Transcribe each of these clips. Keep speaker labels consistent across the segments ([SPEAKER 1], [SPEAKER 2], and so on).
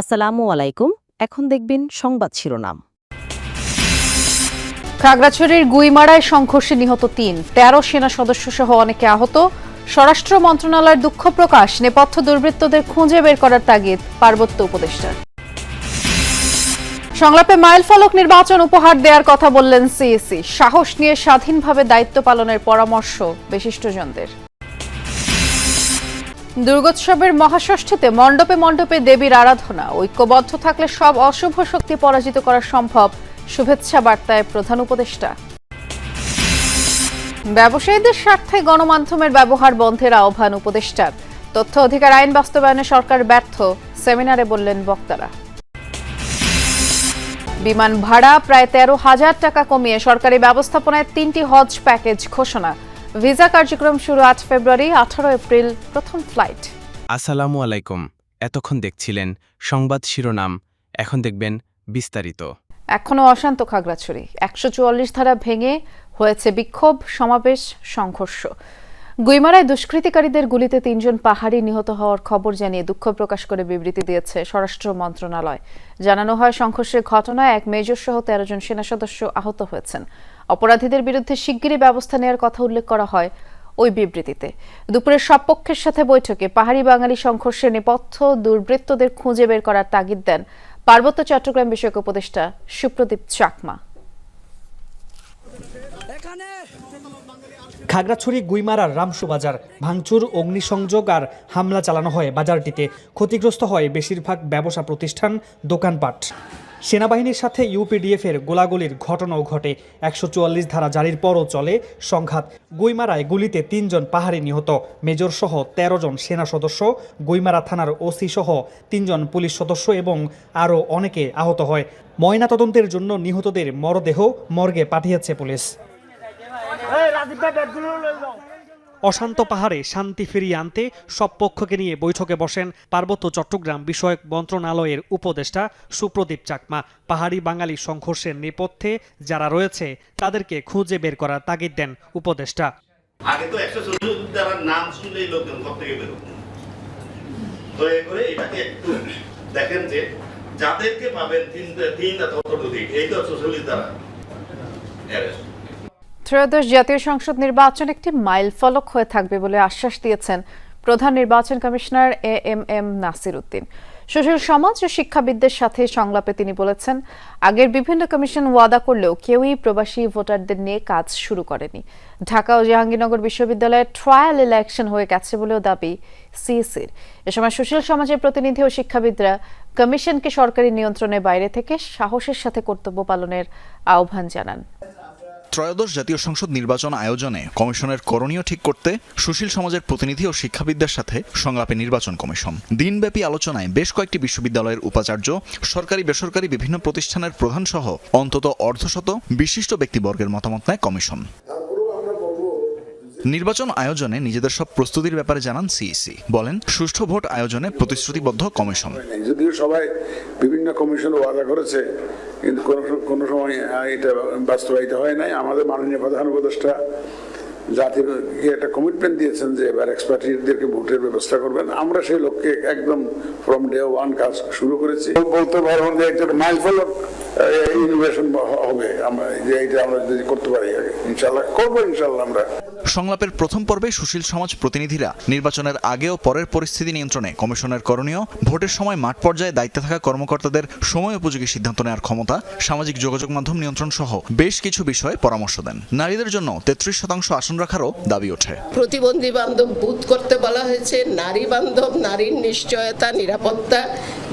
[SPEAKER 1] আসসালামু আলাইকুম, এখন দেখবেন সংবাদ শিরোনাম।
[SPEAKER 2] খাগড়াছড়ির গুইমারায় সংঘর্ষে নিহত তিন, তেরো সেনা সদস্য সহ অনেকে আহত। স্বরাষ্ট্র মন্ত্রণালয়ের দুঃখ প্রকাশ, নেপথ্য দুর্বৃত্তদের খুঁজে বের করার তাগিদ পার্বত্য উপদেষ্টার। সংলাপে মাইল ফলক নির্বাচন উপহার দেওয়ার কথা বললেন সিএসি। সাহস নিয়ে স্বাধীনভাবে দায়িত্ব পালনের পরামর্শ বিশিষ্টজনদের। দুর্গোৎসবের মহাষষ্ঠীতে মণ্ডপে মণ্ডপে দেবীর আরাধনা। ঐক্যবদ্ধ থাকলে সব অশুভ শক্তি পরাজিত করা সম্ভব। শুভেচ্ছা বার্তায় প্রধান উপদেষ্টা। ব্যবসায়ীদের স্বার্থে গণমাধ্যমের ব্যবহার বন্ধের আহ্বান উপদেষ্টার তথ্য অধিকার আইন বাস্তবায়নে সরকার ব্যর্থ, সেমিনারে বললেন বক্তারা। বিমান ভাড়া প্রায় তেরো হাজার টাকা কমিয়ে সরকারি ব্যবস্থাপনায় তিনটি হজ প্যাকেজ ঘোষণা। ভিসা কার্যক্রম শুরু আট ফেব্রুয়ারি আঠারো এপ্রিল প্রথম ফ্লাইট।
[SPEAKER 3] আসসালামু আলাইকুম। এতক্ষণ দেখছিলেন সংবাদ শিরোনাম এখন দেখবেন বিস্তারিত।
[SPEAKER 2] এখনও অশান্ত খাগড়াছড়ি। একশো চুয়াল্লিশ ধারা ভেঙে হয়েছে বিক্ষোভ সমাবেশ সংঘর্ষ। গুইমারায় দুষ্কৃতিকারীদের গুলিতে তিনজন পাহাড়ি নিহত হওয়ার খবর জানিয়ে দুঃখ প্রকাশ করে বিবৃতি দিয়েছে স্বরাষ্ট্র মন্ত্রণালয়। জানানো হয়, সংঘর্ষের ঘটনায় এক মেজর সহ তেরো জন সেনা সদস্য আহত হয়েছেন। অপরাধীদের বিরুদ্ধে শিগগিরই ব্যবস্থা নেওয়ার কথা উল্লেখ করা হয় ওই বিবৃতিতে। দুপুরে সব পক্ষের সাথে বৈঠকে পাহাড়ি বাঙালি সংঘর্ষে নেপথ্য দুর্বৃত্তদের খুঁজে বের করার তাগিদ দেন পার্বত্য চট্টগ্রাম বিষয়ক উপদেষ্টা সুপ্রদীপ চাকমা।
[SPEAKER 4] খাগড়াছড়ি গুইমারার রামসু বাজার। ভাঙচুর, অগ্নিসংযোগ আর হামলা চালানো হয় বাজারটিতে। ক্ষতিগ্রস্ত হয় বেশিরভাগ ব্যবসা প্রতিষ্ঠান, দোকানপাট। সেনাবাহিনীর সাথে ইউপিডিএফ এর গোলাগুলির ঘটনাও ঘটে। একশো চুয়াল্লিশ ধারা জারির পরও চলে সংঘাত। গুইমারায় গুলিতে তিনজন পাহাড়ি নিহত। মেজর সহ তেরো জন সেনা সদস্য, গুইমারা থানার ওসি সহ তিনজন পুলিশ সদস্য এবং আরও অনেকে আহত হয়। ময়নাতদন্তের জন্য নিহতদের মরদেহ মর্গে পাঠিয়েছে পুলিশ। অশান্ত পাহাড়ে শান্তি ফিরিয়ে আনতে সব পক্ষকে নিয়ে বৈঠকে বসেন পার্বত্য চট্টগ্রাম বিষয়ক মন্ত্রণালয়ের উপদেষ্টা সুপ্রদীপ চাকমা। পাহাড়ি বাঙালি সংঘর্ষের নেপথ্যে যারা রয়েছে, তাদেরকে খুঁজে বের করার তাগিদ দেন উপদেষ্টা।
[SPEAKER 5] আগে তো একশো চল্লিশ নাম শুনলেই লোকজন ঘর থেকে করে এটাকে একটু দেখেন যে যাদেরকে পাবেন তিন তিন অথবা এই তো।
[SPEAKER 2] ত্রয়োদশ জাতীয় সংসদ নির্বাচন একটি মাইল ফলক হয়ে থাকবে বলে আশ্বাস দিয়েছেন প্রধান নির্বাচন commissioner A M M Nasir Uddin. সুশীল সমাজ ও শিক্ষাবিদদের সাথে সংলাপে তিনি বলেছেন, আগের বিভিন্ন কমিশন ওয়াদা করলেও কেউই প্রবাসী ভোটারদের নিয়ে কাজ শুরু করেনি। ঢাকা ও জাহাঙ্গীরনগর বিশ্ববিদ্যালয়ে ট্রায়াল ইলেকশন হয়ে গেছে বলেও দাবি সিএসির এ সময় সুশীল সমাজের প্রতিনিধি ও শিক্ষাবিদরা কমিশনকে সরকারি নিয়ন্ত্রণের বাইরে থেকে সাহসের সাথে কর্তব্য পালনের আহ্বান জানান।
[SPEAKER 6] ত্রয়োদশ জাতীয় সংসদ নির্বাচন আয়োজনে কমিশনের করণীয় ঠিক করতে সুশীল সমাজের প্রতিনিধি ও শিক্ষাবিদদের সাথে সংলাপে নির্বাচন কমিশন। দিনব্যাপী আলোচনায় বেশ কয়েকটি বিশ্ববিদ্যালয়ের উপাচার্য, সরকারি, বেসরকারি বিভিন্ন প্রতিষ্ঠানের প্রধান সহ অন্তত অর্ধশত বিশিষ্ট ব্যক্তিবর্গের মতামত নেয় কমিশন। নির্বাচন আয়োজনে নিজেদের সব প্রস্তুতির ব্যাপারে জানান সিইসি। বলেন, সুষ্ঠু ভোট আয়োজনে প্রতিশ্রুতিবদ্ধ কমিশন।
[SPEAKER 7] যদিও সবাই বিভিন্ন কমিশন ওয়াদা করেছে কিন্তু কোনো কোনো সময় এটা বাস্তবায়িত হয় নাই। আমাদের মাননীয় প্রধান উপদেষ্টা জাতির একটা কমিটমেন্ট দিয়েছেন যে এবার এক্সপার্টিদেরকে ভোটের ব্যবস্থা করবেন। আমরা সেই লক্ষ্যে একদম ফ্রম ডে ওয়ান কাজ শুরু করেছি। বলতে পারব যে একটা মাইল ফলক ইনোভেশন হবে। আমরা যে এইটা আমরা যদি করতে পারি আগে ইনশাল্লাহ করব ইনশাল্লাহ আমরা।
[SPEAKER 6] সংলাপের প্রথম পর্বে সুশীল সমাজ প্রতিনিধিরা নির্বাচনের আগে ও পরের পরিস্থিতি নিয়ন্ত্রণে কমিশনের করণীয় ভোটের সময় মাঠ পর্যায়ে দায়িত্বে থাকা কর্মকর্তাদের সময় উপযোগী সিদ্ধান্ত নেওয়ার ক্ষমতা সামাজিক যোগাযোগ মাধ্যম নিয়ন্ত্রণ সহ বেশ কিছু বিষয়ে পরামর্শ দেন। নারীদের জন্য তেত্রিশ শতাংশ আসন রাখারও দাবি ওঠে।
[SPEAKER 8] প্রতিবন্ধী বান্ধব বুথ করতে বলা হয়েছে নারী বান্ধব নারীর নিশ্চয়তা নিরাপত্তা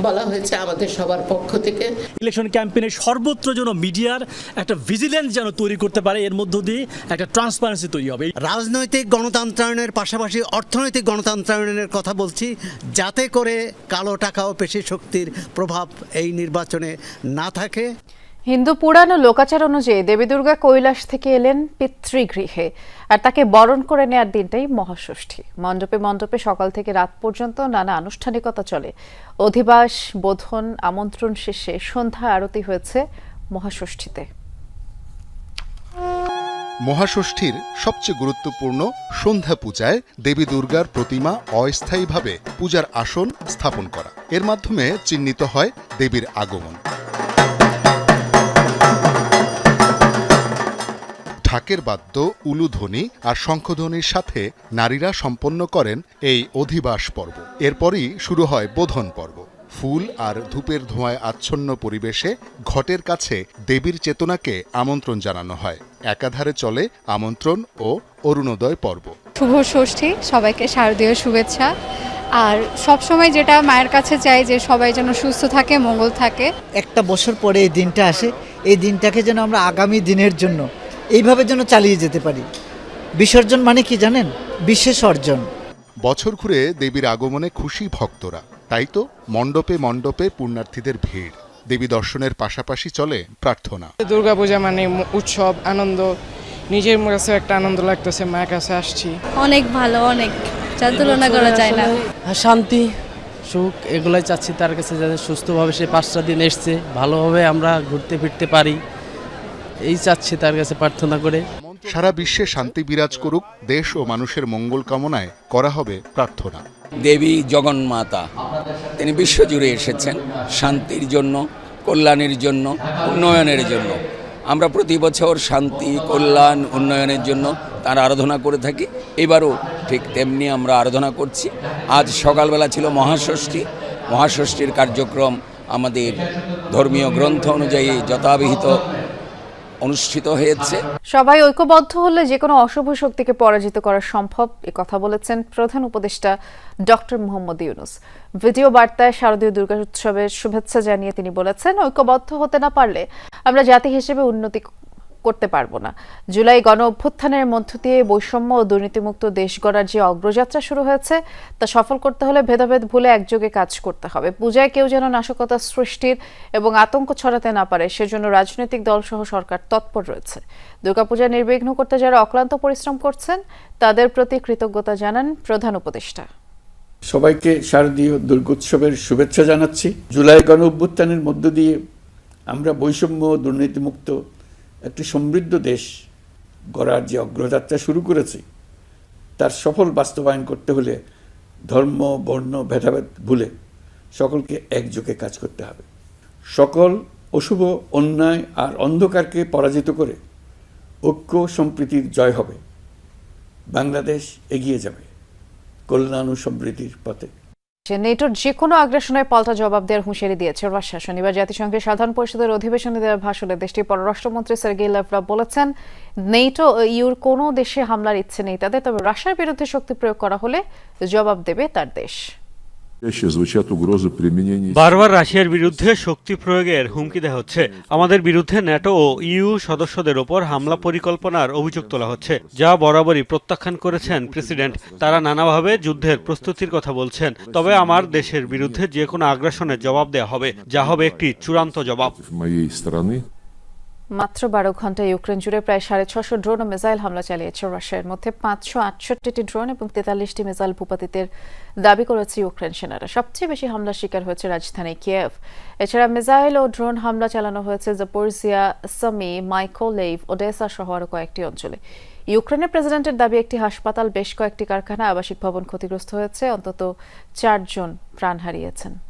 [SPEAKER 8] বলা হয়েছে আমাদের সবার পক্ষ থেকে।
[SPEAKER 9] ইলেকশন ক্যাম্পেইনে সর্বত্র যেন মিডিয়ার একটা ভিজিলেন্স যেন তৈরি করতে পারে, এর মধ্য দিয়ে একটা ট্রান্সপারেন্সি তৈরি হবে।
[SPEAKER 10] রাজনৈতিক গণতন্ত্রায়নের পাশাপাশি অর্থনৈতিক গণতন্ত্রায়নের কথা বলছি, যাতে করে কালো টাকা ও পেশি শক্তির প্রভাব এই নির্বাচনে না থাকে।
[SPEAKER 2] হিন্দু পুরাণ ও লোকাচার অনুযায়ী দেবী দুর্গা কৈলাস থেকে এলেন পিতৃগৃহে, আর তাকে বরণ করে নেয়ার দিনটাই মহাষষ্ঠী। মণ্ডপে মণ্ডপে সকাল থেকে রাত পর্যন্ত নানা আনুষ্ঠানিকতা চলে। অধিবাস, বোধন, আমন্ত্রণ শেষে সন্ধ্যা আরতি হয়েছে মহাষষ্ঠীতে।
[SPEAKER 11] মহাষষ্ঠীর সবচেয়ে গুরুত্বপূর্ণ সন্ধ্যা পূজায় দেবী দুর্গার প্রতিমা অস্থায়ীভাবে পূজার আসন স্থাপন করা। এর মাধ্যমে চিহ্নিত হয় দেবীর আগমন। ঢাকের বাদ্য উলুধ্বনি আর শঙ্খধ্বনির সাথে নারীরা সম্পন্ন করেন এই অধিবাস পর্ব। এরপরই শুরু হয় বোধন পর্ব। ফুল আর ধূপের ধোঁয়ায় আচ্ছন্ন পরিবেশে ঘটের কাছে দেবীর চেতনাকে আমন্ত্রণ জানানো হয়। একাধারে চলে আমন্ত্রণ ও অরুণোদয় পর্ব।
[SPEAKER 12] শুভ ষষ্ঠী সবাইকে শারদীয় শুভেচ্ছা। আর সব সময় যেটা মায়ের কাছে চাই যে সবাই যেন সুস্থ থাকে মঙ্গল থাকে।
[SPEAKER 10] একটা বছর পরে এই দিনটা আসে। এই দিনটাকে যেন আমরা আগামী দিনের জন্য এইভাবে যেন চালিয়ে যেতে পারি। বিসর্জন মানে কি জানেন? বিশেষ অর্জন।
[SPEAKER 11] বছর ঘুরে দেবীর আগমনে খুশি ভক্তরা। তাই তো মণ্ডপে মণ্ডপে পুণ্যার্থীদের ভিড়। দেবী দর্শনের পাশাপাশি চলে প্রার্থনা।
[SPEAKER 13] দুর্গাপূজা মানে উৎসব আনন্দ। নিজের কাছে একটা আনন্দ লাগতেছে মায়ের কাছে আসছি।
[SPEAKER 12] অনেক ভালো অনেক। তুলনা করা যায় না।
[SPEAKER 13] শান্তি সুখ এগুলাই চাচ্ছি তার কাছে যাতে সুস্থভাবে সে পাঁচটা দিন এসছে। ভালোভাবে আমরা ঘুরতে ফিরতে পারি। এই চাচ্ছে তার কাছে প্রার্থনা করে।
[SPEAKER 11] সারা বিশ্বে শান্তি বিরাজ করুক দেশ ও মানুষের মঙ্গল কামনায় করা হবে প্রার্থনা।
[SPEAKER 14] দেবী জগন্মাতা তিনি বিশ্বজুড়ে এসেছেন শান্তির জন্য কল্যাণের জন্য উন্নয়নের জন্য। আমরা প্রতি বছর শান্তি কল্যাণ উন্নয়নের জন্য তার আরাধনা করে থাকি। এবারও ঠিক তেমনি আমরা আরাধনা করছি। আজ সকালবেলা ছিল মহাষষ্ঠী। মহাষষ্ঠীর কার্যক্রম আমাদের ধর্মীয় গ্রন্থ অনুযায়ী যথাবিহিত অনুষ্ঠিত হয়েছে।
[SPEAKER 2] সবাই ঐক্যবদ্ধ হলে যে কোনো অশুভ শক্তিকে পরাজিত করা সম্ভব, এ কথা বলেছেন প্রধান উপদেষ্টা ডক্টর মোহাম্মদ ইউনুস। ভিডিও বার্তায় শারদীয় দুর্গা উৎসবের শুভেচ্ছা জানিয়ে তিনি বলেছেন, ঐক্যবদ্ধ হতে না পারলে আমরা জাতি হিসেবে উন্নতি করতে পারব না। জুলাই গণ অভ্যুত্থানের মধ্য দিয়ে বৈষম্য ও দুর্নীতিমুক্ত দেশ গড়ার যে অগ্রযাত্রা শুরু হয়েছে, তা সফল করতে হলে ভেদাভেদ ভুলে একযোগে কাজ করতে হবে। পূজায় কেউ যেন নাশকতা সৃষ্টির এবং আতঙ্ক ছড়াতে না পারে, সেজন্য রাজনৈতিক দলসহ সরকার তৎপর রয়েছে। দুর্গাপূজা নির্বিঘ্ন করতে যারা অক্লান্ত পরিশ্রম করছেন, তাদের প্রতি কৃতজ্ঞতা জানান প্রধান উপদেষ্টা।
[SPEAKER 15] সবাইকে শারদীয় দুর্গোৎসবের শুভেচ্ছা জানাচ্ছি। জুলাই গণ অভ্যুত্থানের মধ্য দিয়ে আমরা বৈষম্য দুর্নীতিমুক্ত একটি সমৃদ্ধ দেশ গড়ার যে অগ্রযাত্রা শুরু করেছি, তার সফল বাস্তবায়ন করতে হলে ধর্ম, বর্ণ, ভেদাভেদ ভুলে সকলকে একযোগে কাজ করতে হবে। সকল অশুভ অন্যায় আর অন্ধকারকে পরাজিত করে ঐক্য সম্প্রীতির জয় হবে। বাংলাদেশ এগিয়ে যাবে কল্যাণ ও সমৃদ্ধির পথে।
[SPEAKER 2] নেটোর যে কোনো আগ্রাসনের পাল্টা জবাব দেওয়ার হুঁশিয়ারি দিয়েছে রাশিয়া। শনিবার জাতিসংঘের সাধারণ পরিষদের অধিবেশনে দেওয়া ভাষণে দেশটির পররাষ্ট্রমন্ত্রী সের্গেই লাভরভ বলেছেন, নেটো ইউর কোনো দেশে হামলার ইচ্ছে নেই তাদের, তবে রাশিয়ার বিরুদ্ধে শক্তি প্রয়োগ করা হলে জবাব দেবে তার দেশ।
[SPEAKER 9] বারবার রাশিয়ার বিরুদ্ধে শক্তি প্রয়োগের হুমকি দেওয়া হচ্ছে। আমাদের বিরুদ্ধে ন্যাটো ও ইইউ সদস্যদের ওপর হামলা পরিকল্পনার অভিযোগ তোলা হচ্ছে যা বরাবরই প্রত্যাখ্যান করেছেন প্রেসিডেন্ট। তারা নানাভাবে যুদ্ধের প্রস্তুতির কথা বলছেন তবে আমার দেশের বিরুদ্ধে যে কোনো আগ্রাসনের জবাব দেওয়া হবে যা হবে একটি চূড়ান্ত জবাব।
[SPEAKER 2] মাত্র বারো ঘন্টায় ইউক্রেন জুড়ে প্রায় সাড়ে ছশো ড্রোন ও মিসাইল হামলা চালিয়েছে রাশিয়ার মধ্যে পাঁচশো আটষট্টিটি ড্রোন এবং তেতাল্লিশটি মিসাইল ভূপাতিতের দাবি করেছে ইউক্রেন সেনারা। সবচেয়ে বেশি হামলার শিকার হয়েছে রাজধানী কিয়েভ। এছাড়া মিসাইল ও ড্রোন হামলা চালানো হয়েছে জাপোরজিয়া, সামি মাইকোলেভ ওডেসা সহ আরও কয়েকটি অঞ্চলে। ইউক্রেনের প্রেসিডেন্টের দাবি, একটি হাসপাতাল, বেশ কয়েকটি কারখানা, আবাসিক ভবন ক্ষতিগ্রস্ত হয়েছে, অন্তত চারজন প্রাণ হারিয়েছেন।